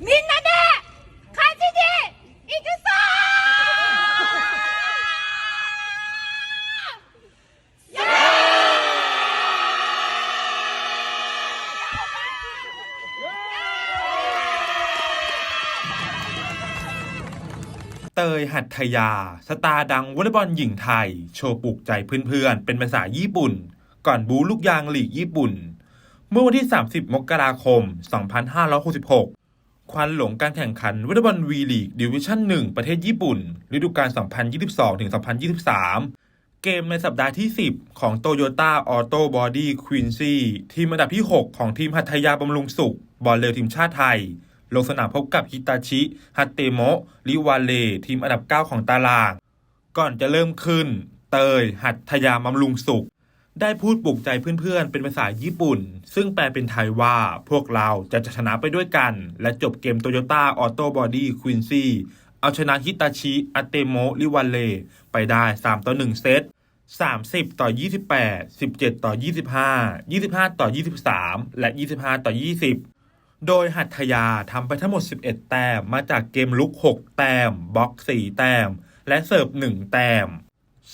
みんなで勝ちに行くぞーイエーイ เตยหัตถยา สตาร์ดังวอลเลย์บอลหญิงไทย โชว์ปลุกใจเพื่อนๆ เป็นภาษาญี่ปุ่น ก่อนบูลูกยางลีกญี่ปุ่น เมื่อวันที่ 30 มกราคม 2566 ควันหลงการแข่งขันวอลเลย์บอลวีลีกดิวิชั่น 1 ประเทศญี่ปุ่น ฤดูกาล 2022-2023 เกมในสัปดาห์ที่ 10 ของ Toyota Auto Body Quincy ทีมอันดับที่ 6 ของทีมหัตถยาบำรุงสุข บอลเร็วทีมชาติไทย ลงสนามพบกับฮิตาชิฮัตเตโมะริวาเล ทีมอันดับ 9 ของตาราง ก่อนจะเริ่มขึ้น เตย หัตถยาบำรุงสุข ได้พูดปลุกใจเพื่อนๆ เป็นภาษาญี่ปุ่น ซึ่งแปลเป็นไทยว่าพวกเราจะชนะไปด้วยกัน และจบเกมโตโยต้าออโต้บอดี้ควินซี่เอาชนะฮิตาชิอเตโมริวาเลไปได้ 3 ต่อ 1 เซต 30 ต่อ 28 17 ต่อ 25 25 ต่อ 23 และ 25 ต่อ 20 โดยหัตถยาทำไปทั้งหมด 11 แต้ม มาจากเกมลุก 6 แต้มบล็อก 4 แต้ม และเสิร์ฟ 1 แต้ม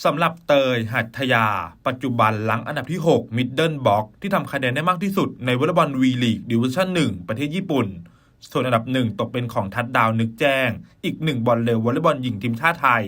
สำหรับเตย หัตถยา ปัจจุบันหลังอันดับที่ 6 มิดเดิลบ็อกที่ทำคะแนนได้มากที่สุดในวอลเลย์บอลวีลีกดิวิชั่น 1 ประเทศญี่ปุ่น ส่วนอันดับ 1 ตกเป็นของทัดดาวนึกแจ้ง อีกหนึ่งบอลเร็ววอลเลย์บอลหญิงทีมชาติไทย